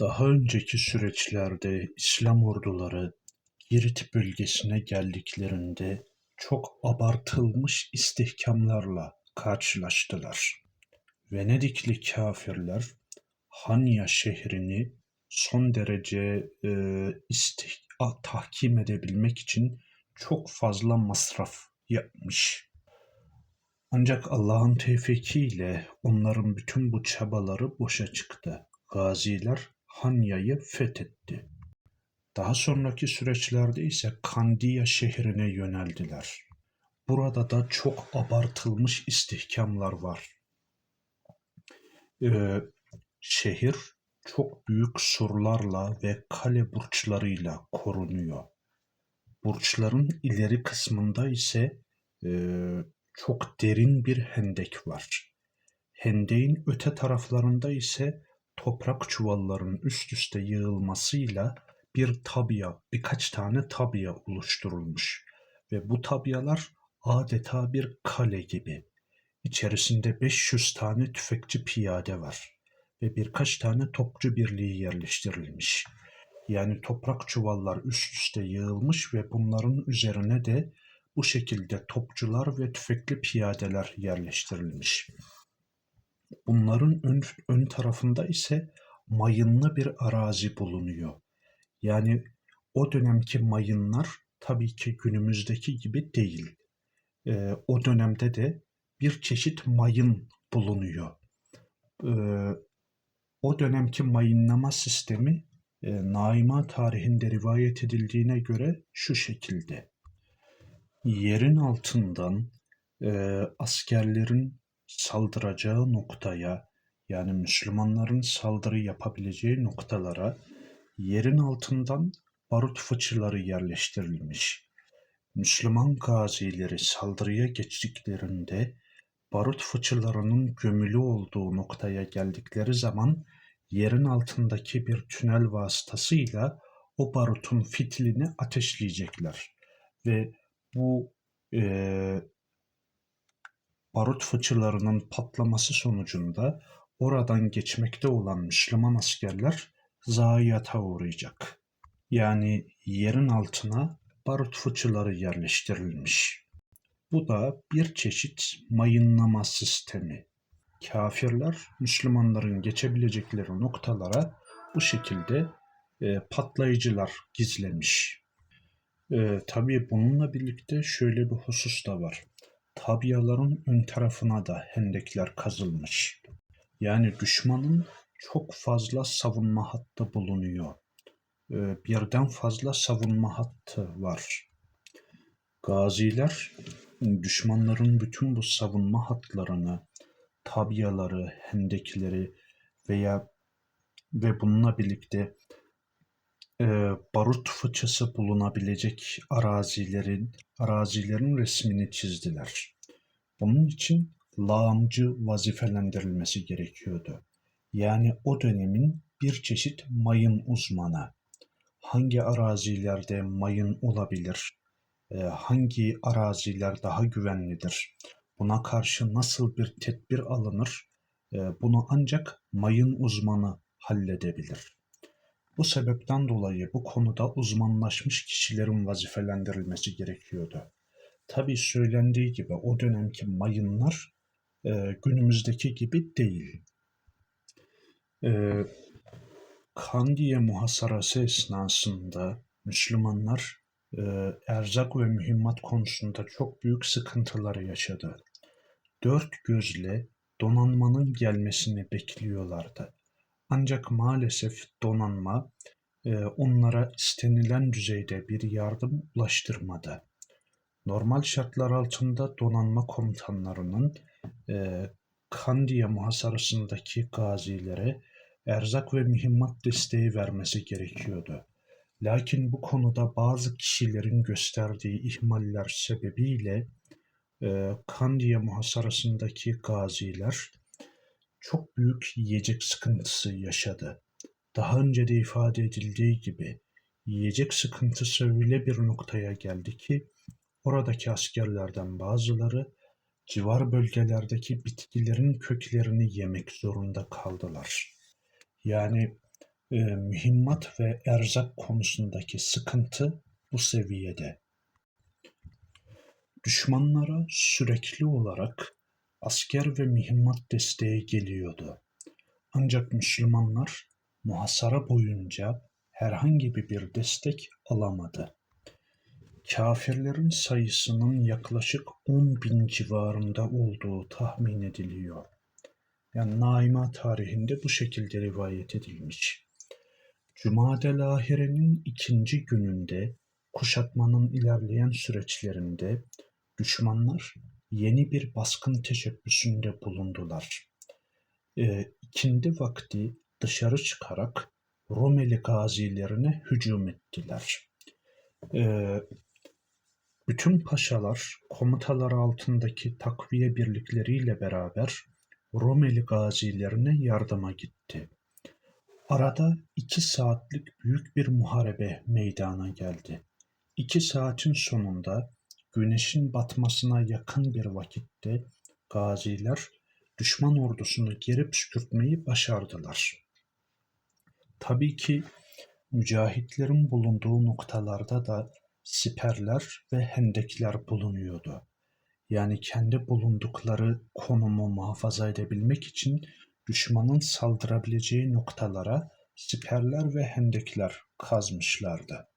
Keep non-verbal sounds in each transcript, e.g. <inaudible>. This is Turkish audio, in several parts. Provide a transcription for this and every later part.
Daha önceki süreçlerde İslam orduları Girit bölgesine geldiklerinde çok abartılmış istihkamlarla karşılaştılar. Venedikli kâfirler Hanya şehrini son derece e, istih tahkim edebilmek için çok fazla masraf yapmış. Ancak Allah'ın tevfikiyle onların bütün bu çabaları boşa çıktı. Gaziler Hanya'yı fethetti. Daha sonraki süreçlerde ise Kandiya şehrine yöneldiler. Burada da çok abartılmış istihkamlar var. Ee, şehir çok büyük surlarla ve kale burçlarıyla korunuyor. Burçların ileri kısmında ise e, çok derin bir hendek var. Hendeğin öte taraflarında ise toprak çuvallarının üst üste yığılmasıyla bir tabya, birkaç tane tabya oluşturulmuş ve bu tabyalar adeta bir kale gibi. İçerisinde 500 tane tüfekçi piyade var ve birkaç tane topçu birliği yerleştirilmiş. Yani toprak çuvallar üst üste yığılmış ve bunların üzerine de bu şekilde topçular ve tüfekli piyadeler yerleştirilmiş. Bunların ön, ön tarafında ise mayınlı bir arazi bulunuyor. Yani o dönemki mayınlar tabii ki günümüzdeki gibi değil. Ee, o dönemde de bir çeşit mayın bulunuyor. Ee, o dönemki mayınlama sistemi e, Naima tarihinde rivayet edildiğine göre şu şekilde. Yerin altından e, askerlerin saldıracağı noktaya yani Müslümanların saldırı yapabileceği noktalara yerin altından barut fıçıları yerleştirilmiş. Müslüman gazileri saldırıya geçtiklerinde barut fıçılarının gömülü olduğu noktaya geldikleri zaman yerin altındaki bir tünel vasıtasıyla o barutun fitilini ateşleyecekler ve bu e, barut fıçılarının patlaması sonucunda oradan geçmekte olan Müslüman askerler zayiata uğrayacak. Yani yerin altına barut fıçıları yerleştirilmiş. Bu da bir çeşit mayınlama sistemi. Kafirler Müslümanların geçebilecekleri noktalara bu şekilde e, patlayıcılar gizlemiş. E, tabii bununla birlikte şöyle bir husus da var. Tabiyaların ön tarafına da hendekler kazılmış. Yani düşmanın çok fazla savunma hattı bulunuyor. E, birden fazla savunma hattı var. Gaziler düşmanların bütün bu savunma hatlarını, tabiyaları, hendekleri veya ve bununla birlikte e, barut fıçısı bulunabilecek arazilerin arazilerin resmini çizdiler. Bunun için lağımcı vazifelendirilmesi gerekiyordu. Yani o dönemin bir çeşit mayın uzmanı. Hangi arazilerde mayın olabilir? E, hangi araziler daha güvenlidir? Buna karşı nasıl bir tedbir alınır? E, bunu ancak mayın uzmanı halledebilir. Bu sebepten dolayı bu konuda uzmanlaşmış kişilerin vazifelendirilmesi gerekiyordu. Tabi söylendiği gibi o dönemki mayınlar e, günümüzdeki gibi değil. E, Kandiye muhasarası esnasında Müslümanlar e, erzak ve mühimmat konusunda çok büyük sıkıntılar yaşadı. Dört gözle donanmanın gelmesini bekliyorlardı. Ancak maalesef donanma e, onlara istenilen düzeyde bir yardım ulaştırmadı. Normal şartlar altında donanma komutanlarının e, Kandiya muhasarasındaki gazilere erzak ve mühimmat desteği vermesi gerekiyordu. Lakin bu konuda bazı kişilerin gösterdiği ihmaller sebebiyle e, Kandiya muhasarasındaki gaziler çok büyük yiyecek sıkıntısı yaşadı. Daha önce de ifade edildiği gibi yiyecek sıkıntısı öyle bir noktaya geldi ki oradaki askerlerden bazıları civar bölgelerdeki bitkilerin köklerini yemek zorunda kaldılar. Yani e, mühimmat ve erzak konusundaki sıkıntı bu seviyede. Düşmanlara sürekli olarak asker ve mühimmat desteği geliyordu. Ancak Müslümanlar muhasara boyunca herhangi bir destek alamadı. Kafirlerin sayısının yaklaşık 10 bin civarında olduğu tahmin ediliyor. Yani Naima tarihinde bu şekilde rivayet edilmiş. Cuma'del ahirenin ikinci gününde kuşatmanın ilerleyen süreçlerinde düşmanlar yeni bir baskın teşebbüsünde bulundular. E, ikindi vakti dışarı çıkarak Rumeli gazilerine hücum ettiler. E, bütün paşalar komutaları altındaki takviye birlikleriyle beraber Rumeli gazilerine yardıma gitti. Arada iki saatlik büyük bir muharebe meydana geldi. İki saatin sonunda güneşin batmasına yakın bir vakitte gaziler düşman ordusunu geri püskürtmeyi başardılar. Tabii ki mücahitlerin bulunduğu noktalarda da siperler ve hendekler bulunuyordu. Yani kendi bulundukları konumu muhafaza edebilmek için düşmanın saldırabileceği noktalara siperler ve hendekler kazmışlardı.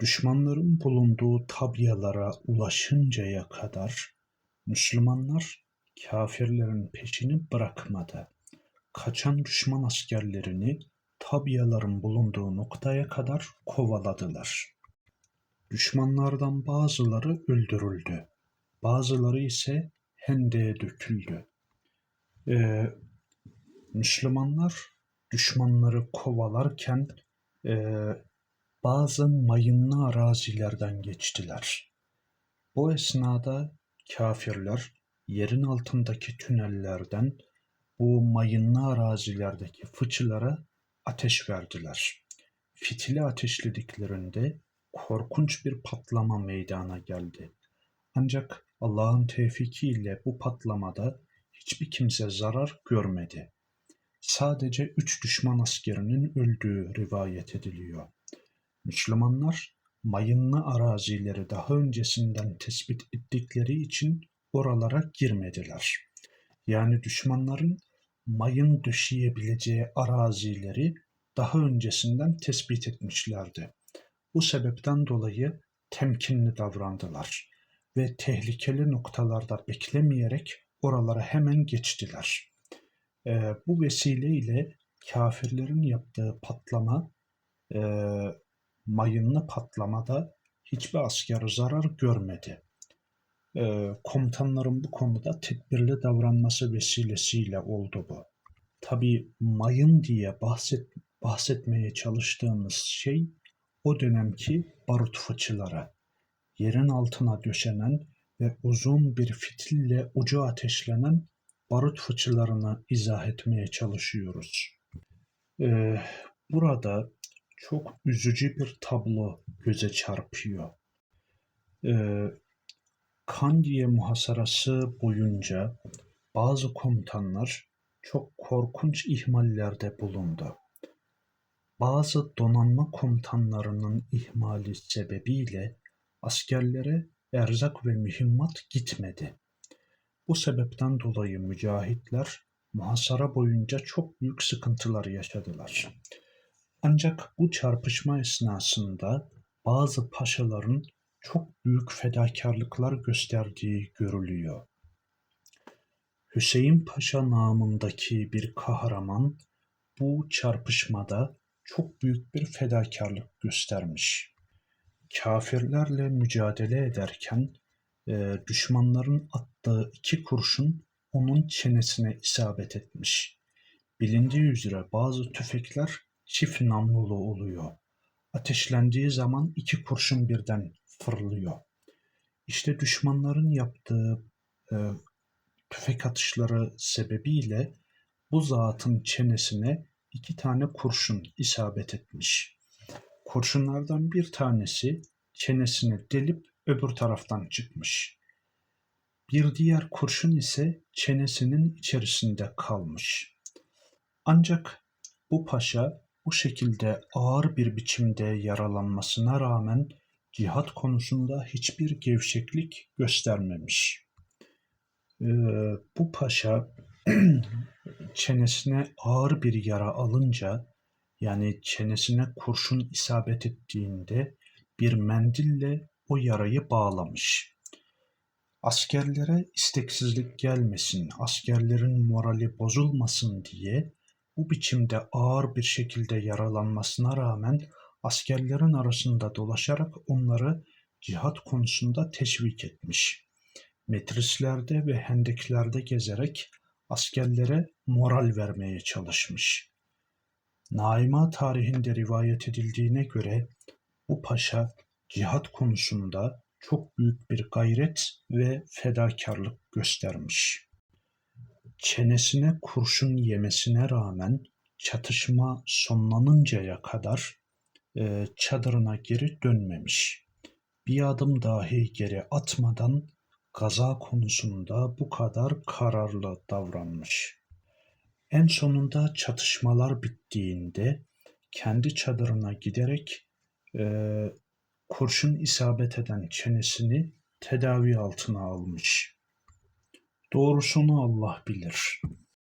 Düşmanların bulunduğu tabyalara ulaşıncaya kadar Müslümanlar kafirlerin peşini bırakmadı. Kaçan düşman askerlerini tabyaların bulunduğu noktaya kadar kovaladılar. Düşmanlardan bazıları öldürüldü. Bazıları ise hendeye döküldü. Ee, Müslümanlar düşmanları kovalarken e, bazı mayınlı arazilerden geçtiler. Bu esnada kafirler yerin altındaki tünellerden bu mayınlı arazilerdeki fıçılara ateş verdiler. Fitili ateşlediklerinde korkunç bir patlama meydana geldi. Ancak Allah'ın tevfikiyle bu patlamada hiçbir kimse zarar görmedi. Sadece üç düşman askerinin öldüğü rivayet ediliyor. Müslümanlar mayınlı arazileri daha öncesinden tespit ettikleri için oralara girmediler. Yani düşmanların mayın döşeyebileceği arazileri daha öncesinden tespit etmişlerdi. Bu sebepten dolayı temkinli davrandılar ve tehlikeli noktalarda beklemeyerek oralara hemen geçtiler. E, bu vesileyle kafirlerin yaptığı patlama, e, mayınlı patlamada hiçbir asker zarar görmedi. E, komutanların bu konuda tedbirli davranması vesilesiyle oldu bu. Tabi mayın diye bahset, bahsetmeye çalıştığımız şey o dönemki barut fıçıları. Yerin altına döşenen ve uzun bir fitille ucu ateşlenen barut fıçılarını izah etmeye çalışıyoruz. Ee, burada çok üzücü bir tablo göze çarpıyor. Ee, Kandiye muhasarası boyunca bazı komutanlar çok korkunç ihmallerde bulundu. Bazı donanma komutanlarının ihmali sebebiyle askerlere erzak ve mühimmat gitmedi. Bu sebepten dolayı mücahitler muhasara boyunca çok büyük sıkıntılar yaşadılar. Ancak bu çarpışma esnasında bazı paşaların çok büyük fedakarlıklar gösterdiği görülüyor. Hüseyin Paşa namındaki bir kahraman bu çarpışmada çok büyük bir fedakarlık göstermiş. Kafirlerle mücadele ederken e, düşmanların attığı iki kurşun onun çenesine isabet etmiş. Bilindiği üzere bazı tüfekler çift namlulu oluyor. Ateşlendiği zaman iki kurşun birden fırlıyor. İşte düşmanların yaptığı e, tüfek atışları sebebiyle bu zatın çenesine iki tane kurşun isabet etmiş. Kurşunlardan bir tanesi çenesini delip öbür taraftan çıkmış. Bir diğer kurşun ise çenesinin içerisinde kalmış. Ancak bu paşa bu şekilde ağır bir biçimde yaralanmasına rağmen cihat konusunda hiçbir gevşeklik göstermemiş. Ee, bu paşa <clears throat> çenesine ağır bir yara alınca yani çenesine kurşun isabet ettiğinde bir mendille o yarayı bağlamış. Askerlere isteksizlik gelmesin, askerlerin morali bozulmasın diye bu biçimde ağır bir şekilde yaralanmasına rağmen askerlerin arasında dolaşarak onları cihat konusunda teşvik etmiş. Metrislerde ve hendeklerde gezerek askerlere moral vermeye çalışmış. Naima tarihinde rivayet edildiğine göre bu paşa cihat konusunda çok büyük bir gayret ve fedakarlık göstermiş. Çenesine kurşun yemesine rağmen çatışma sonlanıncaya kadar e, çadırına geri dönmemiş. Bir adım dahi geri atmadan gaza konusunda bu kadar kararlı davranmış. En sonunda çatışmalar bittiğinde kendi çadırına giderek e, kurşun isabet eden çenesini tedavi altına almış. Doğrusunu Allah bilir.